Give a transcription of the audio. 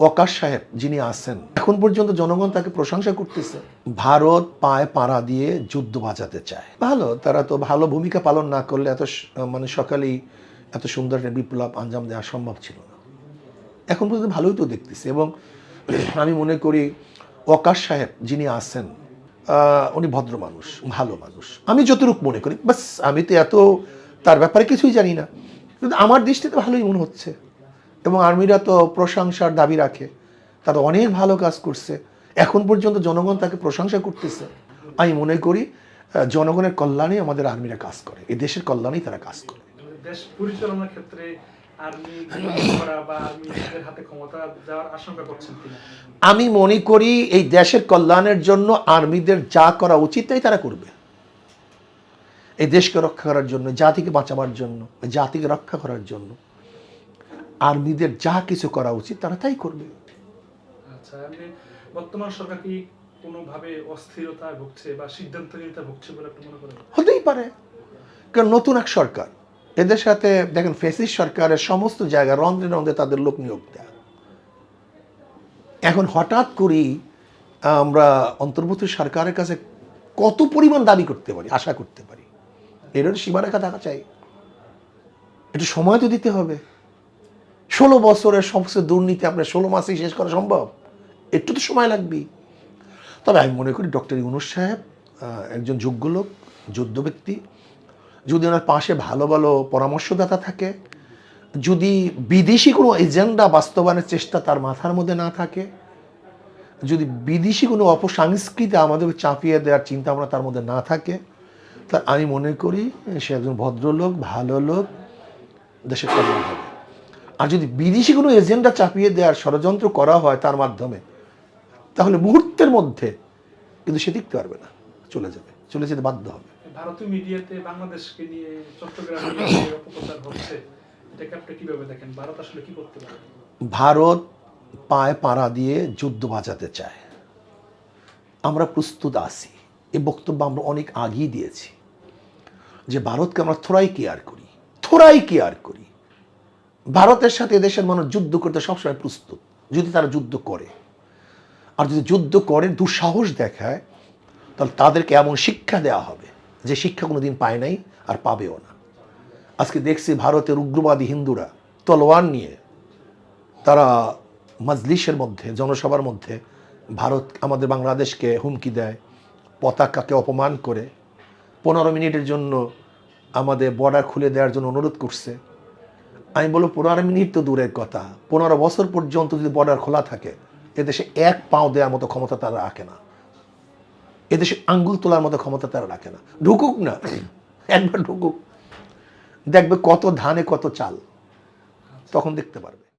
ওয়াকার সাহেব যিনি আছেন, এখন পর্যন্ত জনগণ তাকে প্রশংসা করতেছে। ভারত পায়ে পাড়া দিয়ে যুদ্ধ বাঁচাতে চায়। ভালো, তারা তো ভালো ভূমিকা পালন না করলে এত মানে সকালেই এত সুন্দর একটা বিপ্লব আঞ্জাম দেওয়া সম্ভব ছিল না। এখন পর্যন্ত ভালোই তো দেখতেছে এবং আমি মনে করি ওয়াকার সাহেব যিনি আছেন উনি ভদ্র মানুষ, ভালো মানুষ। আমি যতটুকু মনে করি, বাস, আমি তো এত, তার ব্যাপারে কিছুই জানি না। কিন্তু আমার দৃষ্টিতে ভালোই মনে হচ্ছে। এবং আর্মিরা তো প্রশংসার দাবি রাখে। তারা অনেক ভালো কাজ করছে। এখন পর্যন্ত জনগণ তাকে প্রশংসা করতেছে। আমি মনে করি জনগণের কল্যাণে আমাদের আর্মিরা কাজ করে। এই দেশের কল্যাণেই তারা কাজ করে। দেশ পরিচালনার ক্ষেত্রে আমি মনে করি এই দেশের কল্যাণের জন্য আর্মিদের যা করা উচিত তাই তারা করবে। এই দেশকে রক্ষা করার জন্য জাতিকে বাঁচাবার জন্য জাতিকে রক্ষা করার জন্য। আর্মিদের যা কিছু করা উচিত তারা তাই করবে। আচ্ছা বর্তমান সরকার কি কোনোভাবে অস্থিরতায় ভুগছে বা সিদ্ধান্তহীনতা ভুগছে বলে আপনি মনে করেন? হতেই পারে। কারণ নতুন এক সরকার। এদের সাথে দেখেন ফেসিস সরকারের সমস্ত জায়গায় রন্ধ্রে রন্ধ্রে তাদের লোক নিয়োগ দেয়। এখন হঠাৎ করেই আমরা অন্তর্বর্তী সরকারের কাছে কত পরিমাণ দাবি করতে পারি আশা করতে পারি। এর সীমারেখা থাকা চাই। একটু সময় তো দিতে হবে। ষোলো বছরের সমস্ত দুর্নীতি আপনার ষোলো মাসেই শেষ করা সম্ভব? একটু তো সময় লাগবেই। তবে আমি মনে করি ডক্টর ইউনুস সাহেব একজন যোগ্য লোক, যোগ্য ব্যক্তি। যদি ওনার পাশে ভালো ভালো পরামর্শদাতা থাকে, যদি বিদেশি কোনো এজেন্ডা বাস্তবায়নের চেষ্টা তার মাথার মধ্যে না থাকে, যদি বিদেশি কোনো অপসংস্কৃতি আমাদের চাপিয়ে দেওয়ার চিন্তা ভাবনা তার মধ্যে না থাকে, তা আমি মনে করি সে একজন ভদ্রলোক, ভালো লোক, দেশের কল্যাণ হবে। আর যদি বিদেশি কোনো এজেন্ডা চাপিয়ে দেওয়ার ষড়যন্ত্র করা হয় তার মাধ্যমে তাহলে মুহূর্তের মধ্যে কিন্তু সে টিকতে পারবে না চলে যাবে চলে যেতে বাধ্য হবে। ভারতীয় মিডিয়াতে বাংলাদেশকে নিয়ে চট্টগ্রাম অপপ্রচার হচ্ছে এটাকে আপনি কীভাবে দেখেন? ভারত আসলে কি করতে পারে? ভারত পায়ে পাড়া দিয়ে যুদ্ধ বাঁচাতে চায়। আমরা প্রস্তুত আছি। এ বক্তব্য আমরা অনেক আগেই দিয়েছি যে ভারতকে আমরা থোড়াই কেয়ার করি থোড়াই কেয়ার করি। ভারতের সাথে এদেশের মানুষ যুদ্ধ করতে সবসময় প্রস্তুত, যদি তারা যুদ্ধ করে। আর যদি যুদ্ধ করে, দুঃসাহস দেখায়, তাহলে তাদেরকে এমন শিক্ষা দেওয়া হবে যে শিক্ষা কোনোদিন পায় নাই আর পাবেও না। আজকে দেখছি ভারতের উগ্রবাদী হিন্দুরা তলোয়ার নিয়ে তারা মজলিসের মধ্যে, জনসভার মধ্যে ভারত, আমাদের বাংলাদেশকে হুমকি দেয়, পতাকাকে অপমান করে, পনেরো মিনিটের জন্য আমাদের বর্ডার খুলে দেওয়ার জন্য অনুরোধ করছে। আমি বলব পনেরো মিনিট তো দূরের কথা। পনেরো বছর পর্যন্ত যদি বর্ডার খোলা থাকে, এদেশে এক পাও দেওয়ার মতো ক্ষমতা তারা রাখে না। এদেশে আঙ্গুল তোলার মতো ক্ষমতা তারা রাখে না। ঢুকুক না, একবার ঢুকুক। দেখবে কত ধানে কত চাল, তখন দেখতে পারবে।